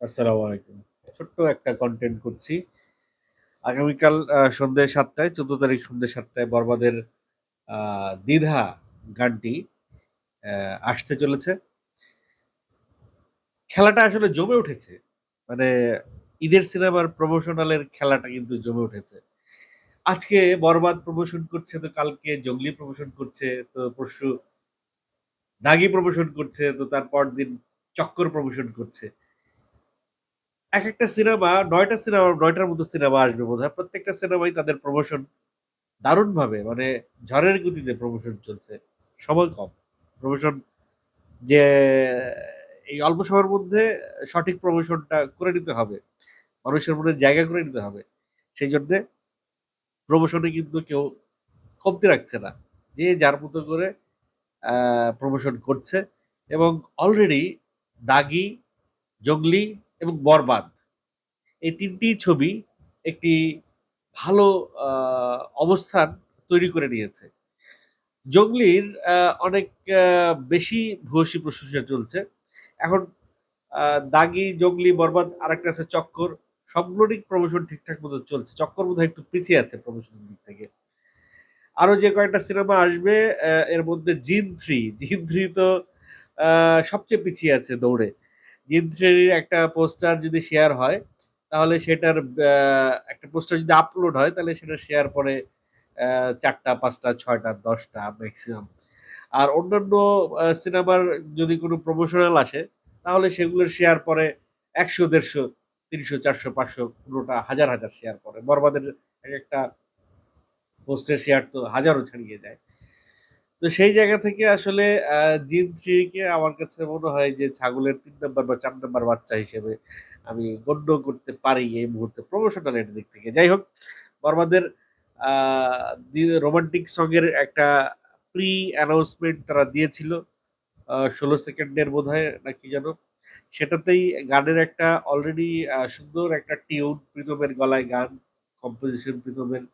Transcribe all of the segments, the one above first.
আসসালামু আলাইকুম। ছোট্ট একটা কনটেন্ট করছি। আগামীকাল সন্ধ্যে ৭ টায় ১৪ তারিখ সন্ধ্যে ৭ টায় বরবাদের 'দ্বিধা' গানটি আসতে চলেছে। খেলাটা আসলে জমে উঠেছে। মানে ঈদের সিনেমার প্রমোশনালের খেলাটা কিন্তু জমে উঠেছে। আজকে 'বরবাদ' প্রমোশন করছে তো কালকে 'জঙ্গলি' প্রমোশন করছে, তো পরশু 'দাগি' প্রমোশন করছে, তো তার পরদিন 'চক্কর' প্রমোশন করছে। একেকটা সিনেমা নয়টা সিনেমা নয়টার মতো সিনেমা আসবে বোধহয়। প্রত্যেকটা সিনেমাই তাদের প্রমোশন দারুণভাবে মানে ঝড়ের গতিতে প্রমোশন চলছে। সময় কম। প্রমোশন যে এই অল্প সময়ের মধ্যে সঠিক প্রমোশনটা করে নিতে হবে। মানুষের মনে জায়গা করে নিতে হবে। সেইজন্যে প্রমোশনে কিন্তু কেউ কমতি রাখছে না। যে যার মতো করে প্রমোশন করছে এবং অলরেডি 'দাগি', 'জঙ্গলি' এবং 'বরবাদ' এই তিনটি ছবি একটি ভালো অবস্থান তৈরি করে নিয়েছে। 'জঙ্গলি'র অনেক বেশি ভূয়সী প্রশংসা চলছে। এখন 'দাগি', 'জঙ্গলি', 'বরবাদ' আরেকটা আছে 'চক্কর' সবগুলোরই প্রমোশন ঠিকঠাক মতো চলছে। 'চক্কর' বোধহয় একটু পিছিয়ে আছে প্রমোশনের দিক থেকে। আরও যে কয়েকটা সিনেমা আসবে এর মধ্যে 'জিন থ্রি 'জিন থ্রি তো সবচেয়ে পিছিয়ে আছে দৌড়ে। 3' এর একটা পোস্টার যদি শেয়ার হয়, তাহলে সেটার একটা পোস্টার যদি আপলোড হয় তাহলে সেটা শেয়ার পড়ে অ্যা ৪ টা, ৫ টা, ৬ টা, ১০ টা মেক্সিমাম। আর অন্যান্য সিনেমার যদি কোনো প্রমোশনাল আসে, তাহলে সেগুলোর শেয়ার পরে একশো দেড়শো তিনশো চারশো পাঁচশো পুরোটা হাজার, হাজার শেয়ার পড়ে। 'বরবাদের' একেকটা পোস্টের শেয়ার তো হাজারও ছাড়িয়ে যায়। তো সেই জায়গা থেকে আসলে 'জিন 3' কে আমার কাছে মনে হয় যে ছাগলের তিন নাম্বার বা চার নাম্বার বাচ্চা হিসেবে আমি গণ্য করতে পারি এই মুহূর্তে প্রমোশনাল এর দিক থেকে। যাই হোক বর্মাদের রোমান্টিক সং এর একটা প্রি অ্যানাউন্সমেন্ট তারা দিয়েছিল। ষোলো ১৬ সেকেন্ডের বোধহয় না কি যেন? সেটাতেই গানের একটা অলরেডি সুন্দর একটা টিউন প্রীতমের গলায় গান, কম্পোজিশন প্রীতমের।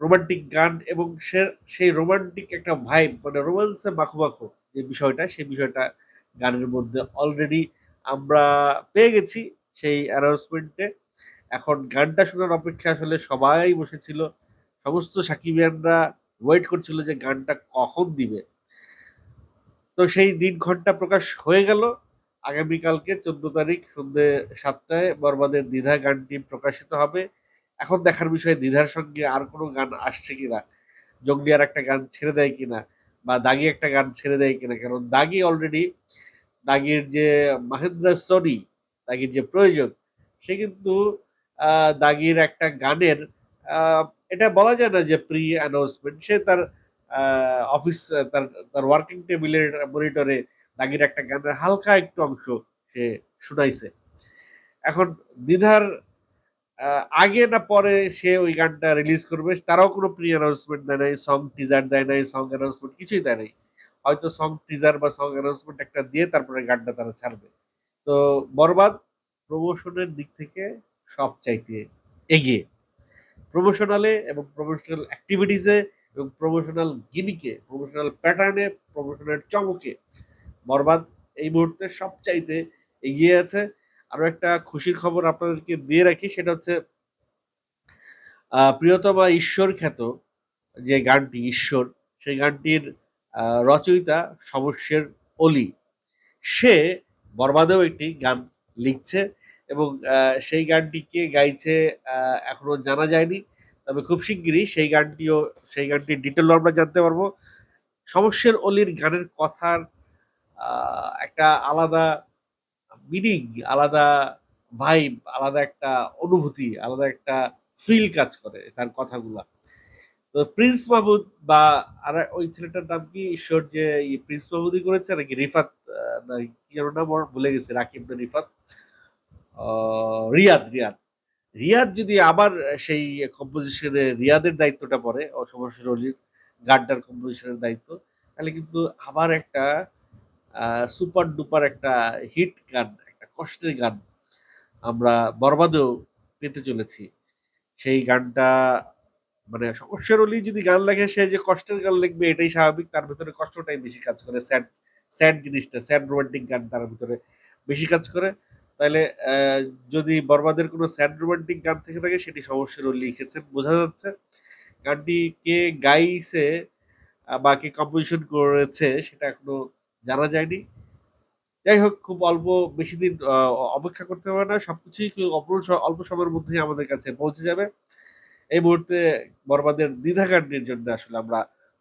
রোমান্টিক গান এবং সে সেই রোমান্টিক একটা ভাইব মানে রোমান্সে মাখো, মাখো যে বিষয়টা, সেই বিষয়টা গানের মধ্যে অলরেডি আমরা পেয়ে গেছি সেই অ্যানাউন্সমেন্টে। এখন গানটা শোনার অপেক্ষা আসলে সবাই বসেছিল। সমস্ত সাকিবিয়ানরা ওয়েট করছিল যে গানটা কখন দিবে। তো সেই দিন ঘণ্টা প্রকাশ হয়ে গেল। আগামীকালকে ১৪ তারিখ সন্ধ্যে ৭ টায় 'বরবাদের দ্বিধা' গানটি প্রকাশিত হবে। এখন দেখার বিষয় দ্বিধার সঙ্গে আর কোন গান আসছে কিনা। 'জঙ্গলি' আরেকটা গান ছেড়ে দেয় কিনা বা 'দাগি' একটা গান ছেড়ে দেয় কিনা। কারণ 'দাগি' অলরেডি 'দাগির' যে মাহেন্দ্র সোনি, 'দাগির' যে প্রযোজক সে কিন্তু 'দাগির' একটা গানের এটা বলা যায় না যে প্রি অ্যানাউন্সমেন্ট সে তার অফিস তার তার ওয়ার্কিং টেবিলের মনিটরে 'দাগির' একটা গানের হালকা একটু অংশ সে শুনাইছে। এখন 'দ্বিধার' আগে না পরে সে ওই গানটা রিলিজ করবে তারাও কোনো প্রি অ্যানাউন্সমেন্ট দেয় নাই, সং টিজার দেয় নাই, সং অ্যানাউন্সমেন্ট কিছুই দেয় নাই। হয়তো সং টিজার বা সং অ্যানাউন্সমেন্ট একটা দিয়ে তারপরে গানটা তারা ছাড়বে। তো 'বরবাদ' প্রমোশনের দিক থেকে সব চাইতে এগিয়ে। প্রমোশনালে এবং প্রমোশনাল অ্যাক্টিভিটিসে এবং প্রমোশনাল গিমিক প্রমোশনাল প্যাটার্নে প্রমোশনের চমকে 'বরবাদ' এই মুহূর্তে সবচাইতে এগিয়ে আছে। আরও একটা খুশির খবর আপনাদেরকে দিয়ে রাখি, সেটা হচ্ছে প্রিয়তমা ঈশ্বর খ্যাত যে গানটি, 'ঈশ্বর' সেই গানটির রচয়িতা সমস্যের অলি। সে 'বরবাদেও' একটি গান লিখছে এবং সেই গানটিকে গাইছে এখনও জানা যায়নি। তবে খুব শিগগিরই সেই গানটিও, সেই গানটির ডিটেইল ও আমরা জানতে পারব সমস্যের অলির গানের কথার একটা আলাদা মিনিং, আলাদা ভাইব, আলাদা একটা অনুভূতি, আলাদা একটা ফিল কাজ করে তার কথাগুলা। তো প্রিন্স মাহমুদ বা আর ওই ছেলেটার নাম কি? ঈশ্বর যে প্রিন্স মাহমুদই করেছে নাকি রিফাত না কি যেন নাম ভুলে গেছে রাকিব না রিফাত? রিয়াদ, রিয়াদ। রিয়াদ যদি আবার সেই কম্পোজিশনে রিয়াদের দায়িত্বটা পড়ে ও সমস্যের অলির গানটার কম্পোজিশন এর দায়িত্ব, তাহলে কিন্তু আবার একটা সুপার ডুপার একটা হিট গান, একটা কষ্টের গান আমরা 'বরবাদেও' পেতে চলেছি। সেই গানটা মানে সমস্যার অলি যদি গান লেখে সে যে কষ্টের গান লিখবে এটাই স্বাভাবিক। তার ভেতরে কষ্টটাই বেশি কাজ করে। স্যাড, স্যাড জিনিসটা, স্যাড রোমান্টিক গান তার ভিতরে বেশি কাজ করে। অ্যা যদি বরবাদের কোনো স্যাড রোমান্টিক গান থেকে থাকে সেটি সমস্যারও লিখেছেন বোঝা যাচ্ছে। গানটি কে গাইছে বা কে কম্পোজিশন করেছে সেটা এখনও জানা যায়নি। যাই হোক খুব অল্প বেশি দিন অপেক্ষা করতে হবে না। সবকিছুই কিছুই অল্প সময়ের মধ্যেই আমাদের কাছে পৌঁছে যাবে। এই মুহূর্তে বরবাদের দ্বিধা গানটির জন্য আসলে আমরা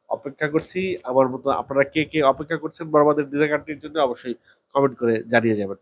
অপেক্ষা করছি। আমার মতো আপনারা কে, কে অপেক্ষা করছেন বরবাদের দ্বিধা গানটির জন্য অবশ্যই কমেন্ট করে জানিয়ে যাবেন।